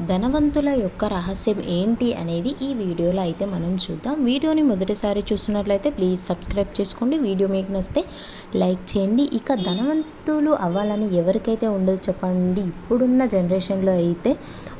ధనవంతుల యొక్క రహస్యం ఏంటి అనేది ఈ వీడియోలో అయితే మనం చూద్దాం. వీడియోని మొదటిసారి చూస్తున్నట్లయితే ప్లీజ్ సబ్స్క్రైబ్ చేసుకోండి. వీడియో మీకు నచ్చితే లైక్ చేయండి. ఇక ధనవంతులు అవ్వాలని ఎవరికైతే ఉండదు చెప్పండి. ఇప్పుడున్న జనరేషన్లో అయితే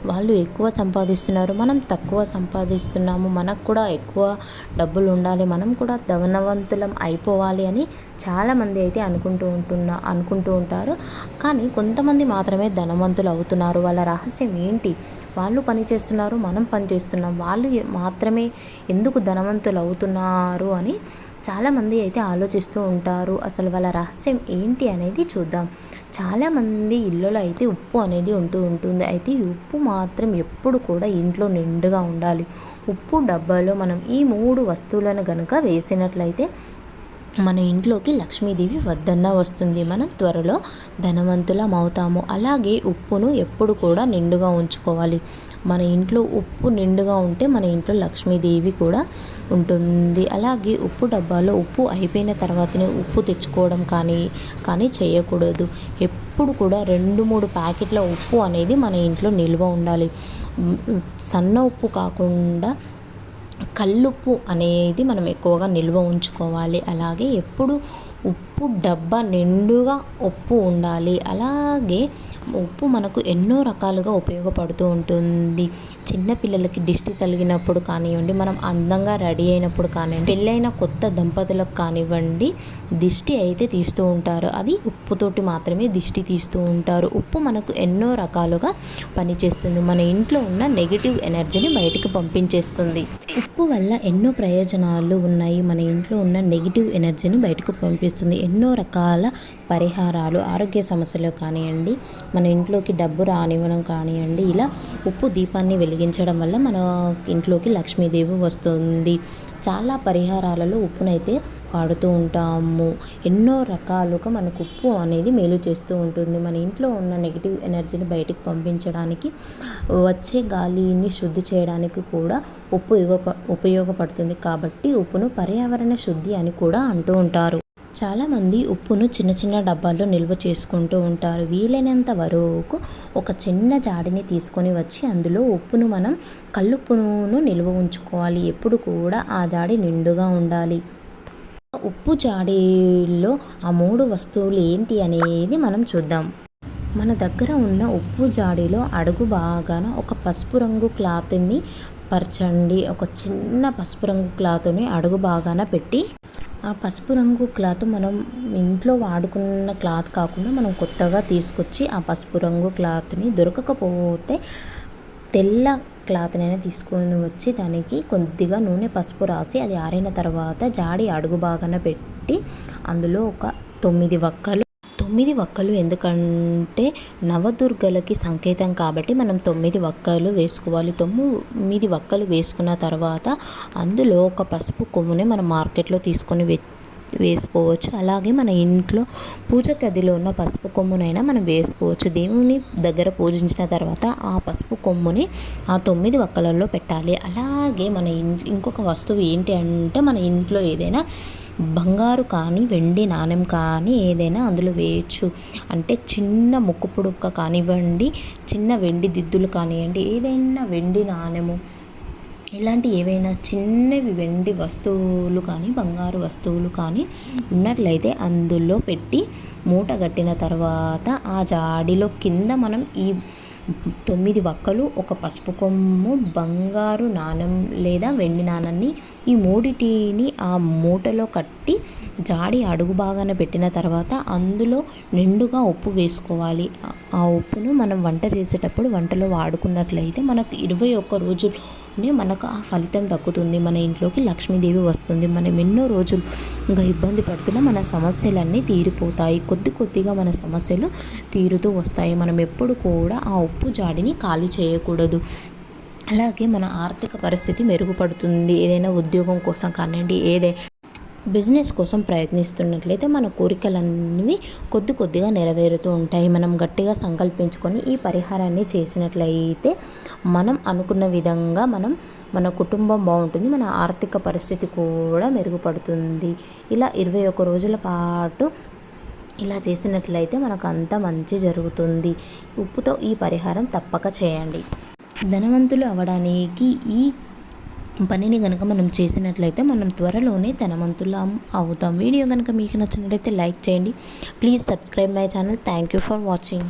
వాళ్ళు ఎక్కువ సంపాదిస్తున్నారు. మనం తక్కువ సంపాదిస్తున్నాము. మనకు కూడా ఎక్కువ డబ్బులు ఉండాలి. మనం కూడా ధనవంతులం అయిపోవాలి అని చాలామంది అయితే అనుకుంటూ ఉంటున్నా అనుకుంటూ ఉంటారు. కానీ కొంతమంది మాత్రమే ధనవంతులు అవుతున్నారు. వాళ్ళ రహస్యం ఏంటి? వాళ్ళు పని చేస్తున్నారు మనం పని చేస్తున్నాం. వాళ్ళు మాత్రమే ఎందుకు ధనవంతులు అవుతున్నారు అని చాలామంది అయితే ఆలోచిస్తూ ఉంటారు. అసలు వాళ్ళ రహస్యం ఏంటి అనేది చూద్దాం. చాలామంది ఇళ్ళలో అయితే ఉప్పు అనేది ఉంటూ ఉంటుంది. అయితే ఈ ఉప్పు మాత్రం ఎప్పుడు కూడా ఇంట్లో నిండుగా ఉండాలి. ఉప్పు డబ్బాలో మనం ఈ మూడు వస్తువులను కనుక వేసినట్లయితే మన ఇంట్లోకి లక్ష్మీదేవి వద్దన్న వస్తుంది. మనం త్వరలో ధనవంతులం అవుతాము అలాగే ఉప్పును ఎప్పుడు కూడా నిండుగా ఉంచుకోవాలి. మన ఇంట్లో ఉప్పు నిండుగా ఉంటే మన ఇంట్లో లక్ష్మీదేవి కూడా ఉంటుంది. అలాగే ఉప్పు డబ్బాలో ఉప్పు అయిపోయిన తర్వాతనే ఉప్పు తెచ్చుకోవడం కానీ కానీ చేయకూడదు. ఎప్పుడు కూడా రెండు మూడు ప్యాకెట్ల ఉప్పు అనేది మన ఇంట్లో నిల్వ ఉండాలి. సన్న ఉప్పు కాకుండా కల్లుప్పు అనేది మనం ఎక్కువగా నిల్వ ఉంచుకోవాలి. అలాగే ఎప్పుడు ఉప్పు డబ్బా నిండుగా ఉప్పు ఉండాలి. అలాగే ఉప్పు మనకు ఎన్నో రకాలుగా ఉపయోగపడుతూ ఉంటుంది. చిన్నపిల్లలకి దిష్టి తగిలినప్పుడు కానివ్వండి మనం అందంగా రెడీ అయినప్పుడు కానివ్వండి పెళ్ళైన కొత్త దంపతులకు కానివ్వండి దిష్టి అయితే తీస్తూ ఉంటారు. అది ఉప్పుతోటి మాత్రమే దిష్టి తీస్తూ ఉంటారు. ఉప్పు మనకు ఎన్నో రకాలుగా పనిచేస్తుంది. మన ఇంట్లో ఉన్న నెగిటివ్ ఎనర్జీని బయటికి పంపించేస్తుంది. ఉప్పు వల్ల ఎన్నో ప్రయోజనాలు ఉన్నాయి. మన ఇంట్లో ఉన్న నెగిటివ్ ఎనర్జీని బయటకు పంపిస్తుంది. ఎన్నో రకాల పరిహారాలు ఆరోగ్య సమస్యలు కానివ్వండి మన ఇంట్లోకి డబ్బు రానివ్వడం కానివ్వండి ఇలా ఉప్పు దీపాన్ని వెలిగించడం వల్ల మన ఇంట్లోకి లక్ష్మీదేవి వస్తుంది. చాలా పరిహారాలలో ఉప్పునైతే వాడుతూ ఉంటాము. ఎన్నో రకాలుగా మనకు ఉప్పు అనేది మేలు చేస్తూ ఉంటుంది. మన ఇంట్లో ఉన్న నెగిటివ్ ఎనర్జీని బయటికి పంపించడానికి వచ్చే గాలిని శుద్ధి చేయడానికి కూడా ఉప్పు యుగ- ఉపయోగపడుతుంది. కాబట్టి ఉప్పును పర్యావరణ శుద్ధి అని కూడా అంటూ ఉంటారు. చాలామంది ఉప్పును చిన్న చిన్న డబ్బాల్లో నిల్వ చేసుకుంటూ ఉంటారు. వీలైనంత వరకు ఒక చిన్న జాడిని తీసుకొని వచ్చి అందులో ఉప్పును మనం కల్లుప్పును నిల్వ ఉంచుకోవాలి. ఎప్పుడు కూడా ఆ జాడి నిండుగా ఉండాలి. ఉప్పు జాడీలో ఆ మూడు వస్తువులు ఏంటి అనేది మనం చూద్దాం. మన దగ్గర ఉన్న ఉప్పు జాడీలో అడుగు బాగాన ఒక పసుపు రంగు క్లాత్ని పరచండి ఒక చిన్న పసుపు రంగు క్లాత్ని అడుగు బాగాన పెట్టి ఆ పసుపు రంగు క్లాత్ మనం ఇంట్లో వాడుకున్న క్లాత్ కాకుండా మనం కొత్తగా తీసుకొచ్చి ఆ పసుపు రంగు క్లాత్ని దొరకకపోతే తెల్ల క్లాత్నైనా తీసుకొని వచ్చి దానికి కొద్దిగా నూనె పసుపు రాసి అది ఆరిన తర్వాత జాడి అడుగు బాగాన పెట్టి అందులో ఒక తొమ్మిది వక్కలు తొమ్మిది వక్కలు ఎందుకంటే నవదుర్గలకి సంకేతం కాబట్టి మనం తొమ్మిది వక్కలు వేసుకోవాలి. తొమ్మిది వక్కలు వేసుకున్న తర్వాత అందులో ఒక పసుపు కొమ్ముని మనం మార్కెట్లో తీసుకొని వె వేసుకోవచ్చు. అలాగే మన ఇంట్లో పూజ గదిలో ఉన్న పసుపు కొమ్మునైనా మనం వేసుకోవచ్చు. దేవుని దగ్గర పూజించిన తర్వాత ఆ పసుపు కొమ్ముని ఆ తొమ్మిది వక్కలలో పెట్టాలి. అలాగే మన ఇన్- ఇంకొక వస్తువు ఏంటి అంటే మన ఇంట్లో ఏదైనా బంగారు కానీ వెండి నాణెం కానీ ఏదైనా అందులో వేయచ్చు. అంటే చిన్న ముక్కు పుడుక్క కానివ్వండి చిన్న వెండి దిద్దులు కానివ్వండి ఏదైనా వెండి నాణెము ఇలాంటి ఏవైనా చిన్నవి వెండి వస్తువులు కానీ బంగారు వస్తువులు కానీ ఉన్నట్లయితే అందులో పెట్టి మూట కట్టిన తర్వాత ఆ జాడిలో కింద మనం ఈ తొమ్మిది వక్కలు ఒక పసుపు కొమ్ము బంగారు నాణం లేదా వెండి నాణాన్ని ఈ మూడిటిని ఆ మూటలో కట్టి జాడి అడుగు భాగాన పెట్టిన తర్వాత అందులో నిండుగా ఉప్పు వేసుకోవాలి. ఆ- ఉప్పును మనం వంట చేసేటప్పుడు వంటలో వాడుకున్నట్లయితే మనకు ఇరవై ఒక్క రోజులు రోజుల్లోనే మనకు ఆ ఫలితం దక్కుతుంది. మన ఇంట్లోకి లక్ష్మీదేవి వస్తుంది. మనం ఎన్నో రోజులు ఇంకా ఇబ్బంది పడుతున్న మన సమస్యలన్నీ తీరిపోతాయి. కొద్ది కొద్దిగా మన సమస్యలు తీరుతూ వస్తాయి. మనం ఎప్పుడు కూడా ఆ ఉప్పు జాడిని ఖాళీ చేయకూడదు. అలాగే మన ఆర్థిక పరిస్థితి మెరుగుపడుతుంది. ఏదైనా ఉద్యోగం కోసం కానివ్వండి ఏదైనా బిజినెస్ కోసం ప్రయత్నిస్తున్నట్లయితే మన కోరికలన్నీ కొద్ది కొద్దిగా నెరవేరుతూ ఉంటాయి. మనం గట్టిగా సంకల్పించుకొని ఈ పరిహారాన్ని చేసినట్లయితే మనం అనుకున్న విధంగా మనం మన కుటుంబం బాగుంటుంది మన ఆర్థిక పరిస్థితి కూడా మెరుగుపడుతుంది. ఇలా ఇరవై ఒక్క రోజుల పాటు ఇలా చేసినట్లయితే మనకు అంత మంచి జరుగుతుంది. ఉప్పుతో ఈ పరిహారం తప్పక చేయండి. ధనవంతులు అవ్వడానికి ఈ పనిని కనుక మనం చేసినట్లయితే మనం త్వరలోనే ధనవంతులం అవుతాం. వీడియో కనుక మీకు నచ్చినట్లయితే లైక్ చేయండి. Please subscribe my channel. Thank you for watching.